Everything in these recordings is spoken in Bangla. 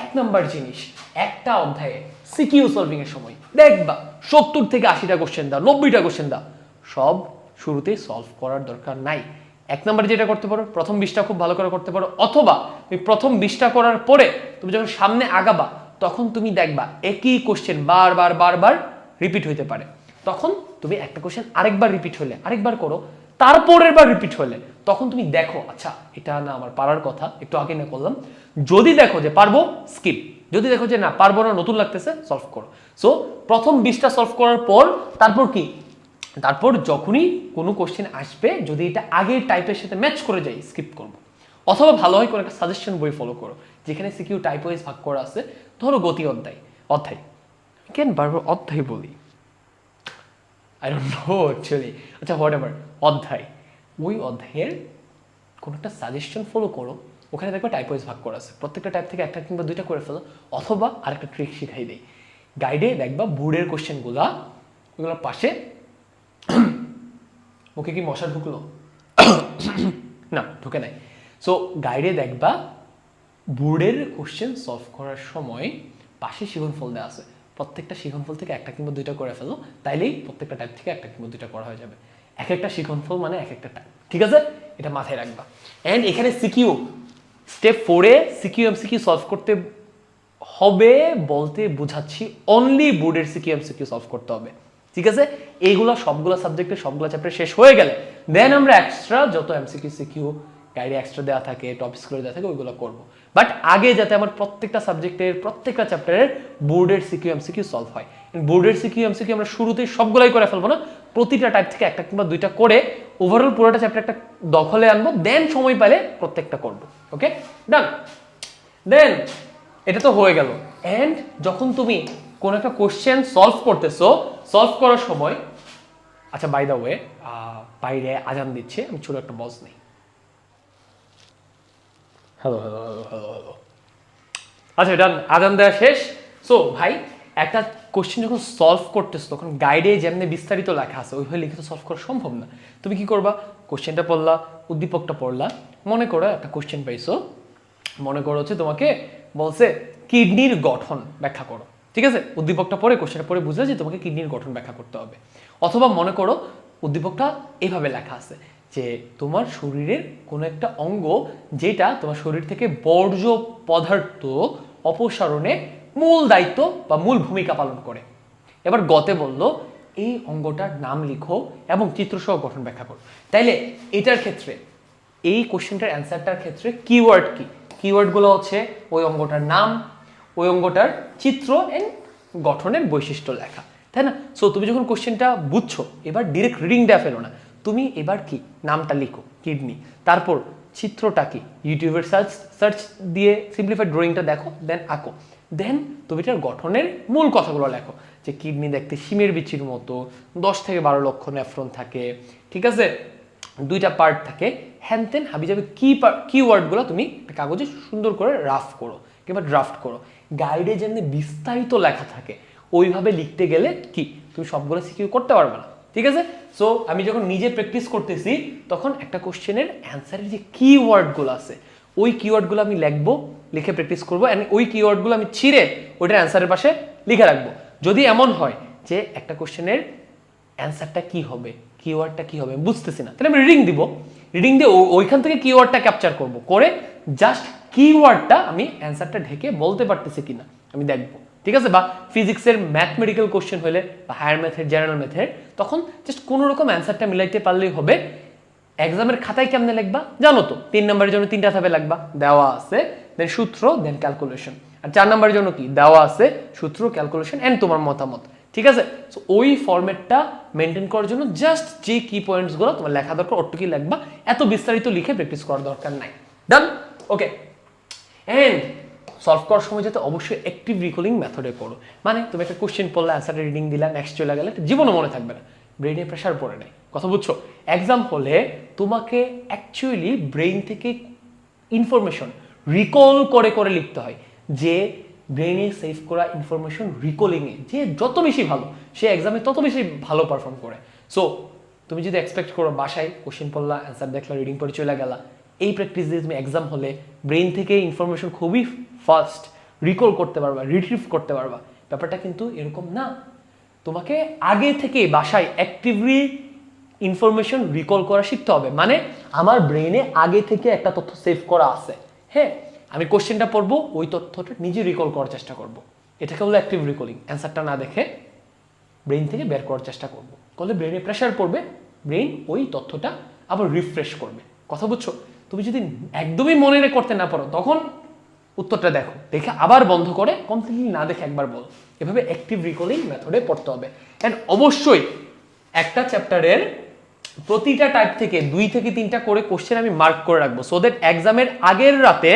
এক নাম্বার জিনিস, একটা অধ্যায়ে সিকিউ সলভিং এর সময়। দেখবা সত্তর থেকে আশিটা কোশ্চেন দাও, নব্বইটা কোশ্চেন দাও। সব শুরুতেই সলভ করার দরকার নাই। এক নাম্বার যেটা করতে পারো, প্রথম বিশটা খুব ভালো করে করতে পারো, অথবা তুমি প্রথম বিশটা করার পরে তুমি যখন সামনে আগাবা, তখন তুমি দেখবা একই কোশ্চেন বারবার বারবার রিপিট হইতে পারে। তখন তুমি একটা কোশ্চেন আরেকবার রিপিট হলে আরেকবার করো তারপরের বার রিপিট হলে, তখন তুমি দেখো আচ্ছা এটা না আমার পারার কথা, একটু আগে না করলাম। যদি দেখো যে পারব স্কিপ যদি দেখো যে না, পারব না, নতুন লাগতেছে সলভ করো। সো প্রথম বিশটা সলভ করার পর, তারপর কি? তারপর যখনই কোনো কোশ্চেন আসবে, যদি এটা আগের টাইপের সাথে ম্যাচ করে যায় স্কিপ করব। অথবা ভালো হয় কোনো একটা সাজেশন বই ফলো করো। যেখানে সিকিউ টাইপ ওয়াইজ ভাগ করা আছে, ধরো গতি অধ্যায়। অধ্যায়। কেন বারবার অধ্যায় বলি। আই ডোন্ট নো অ্যাকচুয়ালি আচ্ছা হোয়াট এভার অধ্যায়। ওই অধ্যায়ের কোনো একটা সাজেশন ফলো করো। ওখানে দেখবে টাইপ ওয়াইজ ভাগ করা আছে। প্রত্যেকটা টাইপ থেকে একটা কিংবা দুইটা করে ফেলো। অথবা আরেকটা ট্রিক শিখাই দেই। গাইডে দেখবা বোর্ডের কোশ্চেনগুলা ওগুলোর পাশে মুখে কি মশা ঢুকলো? না, ঢুকে নাই। সো গাইডে দেখবা বোর্ডের কোশ্চেন সলভ করার সময় পাশে শিখনফল দেওয়া আছে। প্রত্যেকটা শিখনফল থেকে একটা কিংবা দুইটা করে ফেলো, তাইলেই প্রত্যেকটা টাইপ থেকে একটা কিংবা দুইটা করা হয়ে যাবে। এক একটা শিখনফল মানে এক একটা টাইপ ঠিক আছে? এটা মাথায় রাখবা। অ্যান্ড এখানে সিকিউ স্টেপ ফোরে সিকিউ এমসিকিউ সলভ করতে হবে বলতে বোঝাচ্ছি অনলি বোর্ডের সিকিউ এমসিকিউ সলভ করতে হবে, ঠিক আছে? এইগুলো সবগুলো সাবজেক্টে সবগুলো চ্যাপ্টার শেষ হয়ে গেলে দেন আমরা এক্সট্রা যত এমসিকিউ সিকিউ গাইডে এক্সট্রা দেওয়া থাকে টপিকসগুলো দেওয়া থাকে, ওইগুলো করব। বাট আগে যাতে আমার প্রত্যেকটা সাবজেক্টের প্রত্যেকটা চ্যাপ্টারের বোর্ডের সিকিউ এমসিকিউ সলভ হয়। বোর্ডের সিকিউ এমসিকিউ আমরা শুরুতেই সবগুলাই করে ফেলব না। প্রতিটা টাইপ থেকে একটা কিংবা দুইটা করে ওভারঅল পুরোটা চ্যাপ্টার একটা দখলে আনব দেন সময় পেলে প্রত্যেকটা করব। ওকে ডান দেন এটা তো হয়ে গেল। অ্যান্ড যখন তুমি কোনো একটা কোশ্চেন সলভ করতেছো সলভ করার সময় আচ্ছা বাই দ্য ওয়ে বাইরে আজান দিচ্ছে, আমি ছোট একটা বজ নেই। Hello hello hello hello hello আচ্ছা ডান আজান দেওয়া শেষ। সো ভাই, একটা কোশ্চেন যখন সলভ করতেছো, তখন গাইডে যেমনি বিস্তারিত লেখা আছে, ওইভাবে লিখে তো সলভ করা সম্ভব না। তুমি কি করবা? কোশ্চেনটা পড়লা, উদ্দীপকটা পড়লা। মনে করো একটা কোশ্চেন পাইছো, মনে করো হচ্ছে তোমাকে বলছে, কিডনির গঠন ব্যাখ্যা করো। ঠিক আছে? উদ্দীপকটা পরে কোশ্চেনটা পরে বুঝলে যে তোমাকে কিডনির গঠন ব্যাখ্যা করতে হবে। অথবা মনে করো, উদ্দীপকটা এইভাবে লেখা আছে যে তোমার শরীরের কোনো একটা অঙ্গ যেটা তোমার শরীর থেকে বর্জ্য পদার্থ অপসারণে মূল দায়িত্ব বা মূল ভূমিকা পালন করে। এবার গতে বলল, এই অঙ্গটার নাম লিখো এবং চিত্রসহ গঠন ব্যাখ্যা করো। তাইলে এটার ক্ষেত্রে, এই কোশ্চেনটার অ্যান্সারটার ক্ষেত্রে কিওয়ার্ড কি? কিওয়ার্ডগুলো হচ্ছে ওই অঙ্গটার নাম, ওই অঙ্গটার চিত্র অ্যান্ড গঠনের বৈশিষ্ট্য লেখা। তাই না? সো তুমি যখন কোশ্চেনটা বুঝছ, এবার ডিরেক্ট রিডিং দেওয়া ফেলো না। তুমি এবার কি? নামটা লিখো, কিডনি। তারপর চিত্রটা কি? ইউটিউবের সার্চ সার্চ দিয়ে সিম্পলিফাইড ড্রয়িংটা দেখো দেন আঁকো। দেন তুমি এটার গঠনের মূল কথাগুলো লেখো, যে কিডনি দেখতে শিমের বিচির মতো, দশ থেকে বারো লক্ষ নেফ্রন থাকে, ঠিক আছে? দুইটা পার্ট থাকে। হ্যান তেন হাবি যাবে কি কি ওয়ার্ডগুলো তুমি কাগজে সুন্দর করে রাফ করো, কিংবা ড্রাফট করো। গাইডে যেমনি বিস্তারিত লেখা থাকে, ওইভাবে লিখতে গেলে কি? তুমি সবগুলো সিকিউর করতে পারবে না। ঠিক আছে? সো আমি যখন নিজে প্র্যাকটিস করতেছি, তখন একটা কোশ্চেনের অ্যান্সারের যে কি ওয়ার্ডগুলো আছে, ওই কিওয়ার্ডগুলো আমি লিখব, লিখে প্র্যাকটিস করব অ্যান্ড ওই কিওয়ার্ডগুলো আমি ছিঁড়ে ওইটার অ্যান্সারের পাশে লিখে রাখব। যদি এমন হয় যে একটা কোশ্চেনের অ্যান্সারটা কি হবে কিওয়ার্ডটা কি হবে বুঝতেছি না, তাহলে আমি রিডিং দিব। রিডিং দিয়ে ওইখান থেকে কিওয়ার্ডটা ক্যাপচার করব, করে জাস্ট কিওয়ার্ডটা আমি অ্যান্সারটা ঢেকে বলতে পারতেছি কিনা, আমি দেখব। ঠিক আছে? বা ফিজিক্সের ম্যাথমেটিক্যাল কোশ্চেন হলে বা হায়ার ম্যাথের জেনারেল ম্যাথের তখন জাস্ট কোনো রকম অ্যান্সারটা মিলাইতে পারলেই হবে। এক্সামের খাতায় কেমনে লিখবা? জানো তো, তিন নম্বরের জন্য তিনটা ধাপে লাগবা। দেওয়া আছে দেন সূত্র দেন ক্যালকুলেশন আর চার নম্বরের জন্য কি? দেওয়া আছে, সূত্র ক্যালকুলেশন অ্যান্ড তোমার মতামত। ঠিক আছে? ওই ফরম্যাটটা মেনটেন করার জন্য জাস্ট যে কি পয়েন্টসগুলো তোমার লেখা দরকার ওটুকি লিখবা এত বিস্তারিত লিখে প্র্যাকটিস করার দরকার নাই। ডান ওকে এন্ড সলভ করার সময় যাতে অবশ্যই অ্যাক্টিভ রিকলিং মেথডে করো। মানে তুমি একটা কোশ্চেন পড়লে অ্যান্সারটা রিডিং দিলা নেক্সট চলে গেলে জীবনও মনে থাকবে না। ব্রেনে প্রেশার পড়ে নেই। কথা বুঝছ? এক্সাম হলে তোমাকে অ্যাকচুয়ালি ব্রেইন থেকে ইনফরমেশন রিকল করে করে লিখতে হয়। যে ব্রেনে সেভ করা ইনফরমেশন রিকলিংয়ে যে যত বেশি ভালো, সে এক্সামে তত বেশি ভালো পারফর্ম করে। সো তুমি যদি এক্সপেক্ট করো, বাসায় কোশ্চেন পড়লা অ্যান্সার দেখলা রিডিং পরে চলে গেলা। এই প্র্যাকটিস দিয়ে তুমি এক্সাম হলে ব্রেন থেকে ইনফরমেশন খুবই ফাস্ট রিকল করতে পারবা রিট্রিভ করতে পারবা। ব্যাপারটা কিন্তু এরকম না। তোমাকে আগে থেকে বাসায় অ্যাক্টিভলি ইনফরমেশন রিকল করা শিখতে হবে। মানে আমার ব্রেনে আগে থেকে একটা তথ্য সেভ করা আছে। হ্যাঁ আমি কোশ্চেনটা পড়ব, ওই তথ্যটা নিজে রিকল করার চেষ্টা করব। এটাকে হলো অ্যাক্টিভ রিকলিং অ্যান্সারটা না দেখে ব্রেন থেকে বের করার চেষ্টা করব। করলে ব্রেনে প্রেশার পড়বে ব্রেন ওই তথ্যটা আবার রিফ্রেশ করবে। কথা বুঝছ? তুমি যদি একদমই মনে করতে না পারো, তখন উত্তরটা দেখো। দেখে আবার বন্ধ করে কমপ্লিটলি না দেখে একবার বল। এভাবে অ্যাক্টিভ রিকলিং মেথডে পড়তে হবে। অ্যান্ড অবশ্যই একটা চ্যাপ্টারের প্রতিটা টাইপ থেকে দুই থেকে তিনটা করে কোশ্চেন আমি মার্ক করে রাখব সো দ্যাট এক্সামের আগের রাতে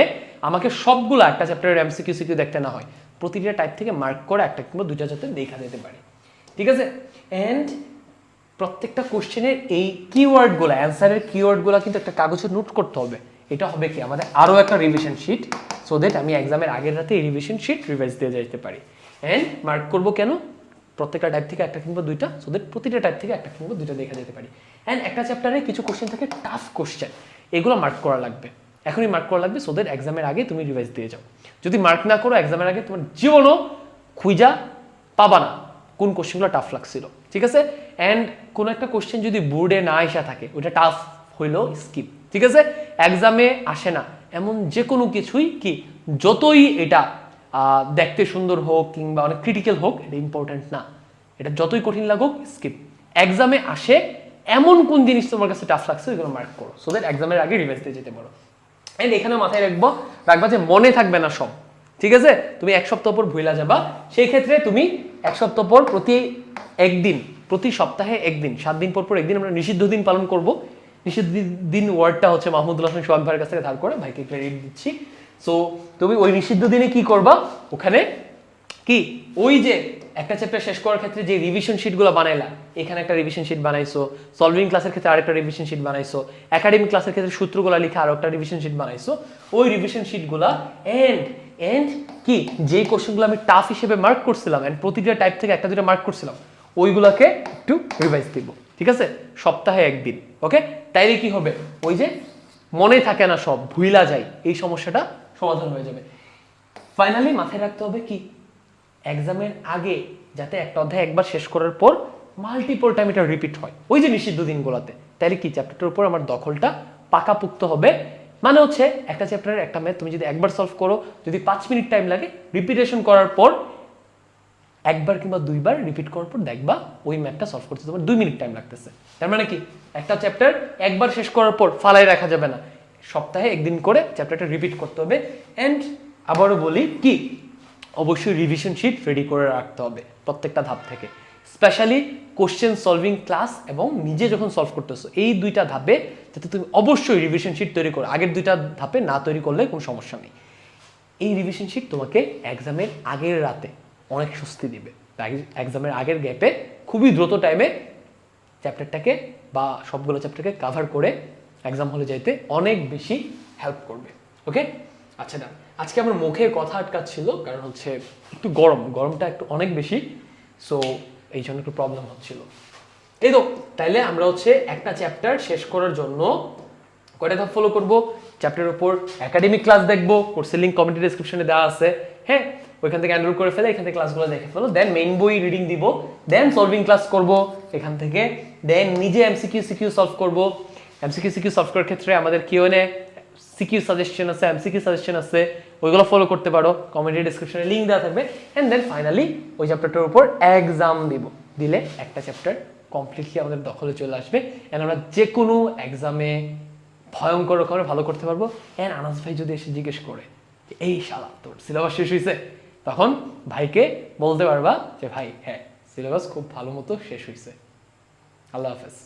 আমাকে সবগুলো একটা চ্যাপ্টারের এমসিকিউ সিকিউ দেখতে না হয়। প্রতিটা টাইপ থেকে মার্ক করে একটা কিংবা দুইটা যাতে দেখা যেতে পারে। ঠিক আছে? অ্যান্ড প্রত্যেকটা কোশ্চেনের এই কিওয়ার্ডগুলো অ্যান্সারের কিওয়ার্ডগুলো কিন্তু একটা কাগজে নোট করতে হবে। এটা হবে কি? আমাদের আরও একটা রিভিশন শিট সো দ্যাট আমি এক্সামের আগের রাতে এই রিভিশন শিট রিভাইজ দিয়ে যেতে পারি। অ্যান্ড মার্ক করব কেন? প্রত্যেকটা টাইপ থেকে একটা কিংবা দুইটা সো দ্যাট প্রতিটা টাইপ থেকে একটা কিংবা দুইটা দেখা যেতে পারি। অ্যান্ড একটা চ্যাপ্টারে কিছু কোশ্চেন থাকে টাফ কোশ্চেন এগুলো মার্ক করা লাগবে। এখনই মার্ক করা লাগবে সো দ্যাট এক্সামের আগে তুমি রিভাইজ দিয়ে যাও। যদি মার্ক না করো এক্সামের আগে তোমার জীবনও খুঁজা পাবা না। কোন কোশ্চেনগুলো টাফ লাগছিল, ঠিক আছে? অ্যান্ড কোন একটা কোশ্চেন যদি বোর্ডে না আসা থাকে, ওটা টাফ হইল স্কিপ ঠিক আছে? এক্সামে আসে না, এমন যে কোনো কিছুই কি, যতই এটা দেখতে সুন্দর হোক কিংবা অনেক ক্রিটিক্যাল হোক, এটা ইম্পর্ট্যান্ট না। এটা যতই কঠিন লাগুক স্কিপ এক্সামে আসে, এমন কোন জিনিস তোমার কাছে টাফ লাগছে, ওইগুলো মার্ক করো। সো দ্যাট এক্সামের আগে রিভাইজ দিয়ে যেতে পারো। অ্যান্ড এখানে মাথায় রাখব, রাখবা যে মনে থাকবে না সব। ঠিক আছে? তুমি এক সপ্তাহ পর ভুলা যাবা। সেই ক্ষেত্রে তুমি এক সপ্তাহ পর প্রতি একদিন, প্রতি সপ্তাহে একদিন, সাত দিন পর পর একদিন আমরা নিষিদ্ধ দিন পালন করব। নিষিদ্ধ দিন ওয়ার্ডটা হচ্ছে মাহমুদুল হাসান সোহাগ ভাইয়ের কাছ থেকে ধার করে ভাইকে ক্রেডিট দিচ্ছি। সো তুমি ওই নিষিদ্ধ দিনে কি করবা? ওখানে কি? ওই যে একটা চ্যাপ্টার শেষ করার ক্ষেত্রে যে রিভিশন শিটগুলো বানাইলা, এখানে একটা রিভিশন শিট বানাইছো সলভিং ক্লাসের ক্ষেত্রে আরেকটা রিভিশন শিট বানাইছো একাডেমিক ক্লাসের ক্ষেত্রে সূত্রগুলো লিখে আরও একটা রিভিশন শিট বানাইছো। ওই রিভিশন শিটগুলা এন্ড এন্ড কি? যেই কোশ্চেনগুলো আমি টাফ হিসেবে মার্ক করছিলাম এন্ড প্রতিটা টাইপ থেকে একটা দুটো মার্ক করছিলাম, ওইগুলাকে একটু রিভাইজ দিব, ঠিক আছে? সপ্তাহে একদিন ওকে তাইলে কি হবে? ওই যে মনে থাকে না সব, ভুইলা যায়, এই সমস্যাটা সমাধান হয়ে যাবে। ফাইনালি মাথায় রাখতে হবে কি? এক্সামের আগে যাতে একটা অধ্যায় একবার শেষ করার পর মাল্টিপল টাইম এটা রিপিট হয়। ওই যে নিষিদ্ধ দিনগুলোতে, তাইলে কি? চ্যাপ্টারটার উপর আমার দখলটা পাকাপুক্ত হবে। মানে হচ্ছে একটা চ্যাপ্টারের একটা ম্যাথ তুমি যদি একবার সলভ করো, যদি পাঁচ মিনিট টাইম লাগে রিপিটেশন করার পর, একবার কিংবা দুইবার রিপিট করার পর দেখবা ওই ম্যাথটা সলভ করতে তোমার দুই মিনিট টাইম লাগতেছে। তার মানে কি? একটা চ্যাপ্টার একবার শেষ করার পর ফালাই রাখা যাবে না। সপ্তাহে একদিন করে চ্যাপ্টারটা রিপিট করতে হবে। অ্যান্ড আবারও বলি কি? অবশ্যই রিভিশন শিট রেডি করে রাখতে হবে প্রত্যেকটা ধাপ থেকে। স্পেশালি কোশ্চেন সলভিং ক্লাস এবং নিজে যখন সলভ করতেছো, এই দুইটা ধাপে যাতে তুমি অবশ্যই রিভিশন শিট তৈরি করো। আগের দুইটা ধাপে না তৈরি করলে কোনো সমস্যা নেই। এই রিভিশন শিট তোমাকে এক্সামের আগের রাতে অনেক স্বস্তি দিবে। এক্সামের আগের গ্যাপে খুবই দ্রুত টাইমে চ্যাপ্টারটাকে বা সবগুলো চ্যাপ্টারকে কাভার করে এক্সাম হলে যাইতে অনেক বেশি হেল্প করবে। ওকে আচ্ছা না, আজকে আমার মুখে কথা আটকাচ্ছিল, কারণ হচ্ছে একটু গরম, গরমটা একটু অনেক বেশি। সো এই জন্য একটু প্রবলেম হচ্ছিল। এই তো, তাইলে আমরা হচ্ছে একটা চ্যাপ্টার শেষ করার জন্য কয়টা ধাপ ফলো করব? চ্যাপ্টারের উপর একাডেমিক ক্লাস দেখব কোর্সের লিঙ্ক কমেন্ট ডিসক্রিপশনে দেওয়া আছে। হ্যাঁ ওইখান থেকে এনরোল করে ফেলে, এখান থেকে ক্লাসগুলো দেখে ফেলো দেন মেইন বই রিডিং দিব দেন সলভিং ক্লাস করব, এখান থেকে দেন নিজে এমসিকিউ সিকিউ সলভ করব। এমসিকিউ সিকিউ সলভ করার ক্ষেত্রে আমাদের কিউএনএ সিকিউ সাজেশন আছে এমসিকিউ সাজেশন আছে, ওইগুলো ফলো করতে পারো কমেন্টের ডিসক্রিপশনে লিঙ্ক দেওয়া থাকবে অ্যান্ড দেন ফাইনালি ওই চ্যাপ্টারটার উপর এক্সাম দিব। দিলে একটা চ্যাপ্টার কমপ্লিটলি আমাদের দখলে চলে আসবে অ্যান্ড আমরা যে কোনো এক্সামে ভয়ঙ্কর রকমের ভালো করতে পারব। অ্যান্ড আনাস ভাই যদি এসে জিজ্ঞেস করে এই শালা, তোর সিলেবাস শেষ হয়েছে তখন ভাইকে বলতে পারবা যে, ভাই হ্যাঁ সিলেবাস খুব ভালো মতো শেষ হয়েছে আল্লাহ হাফেজ।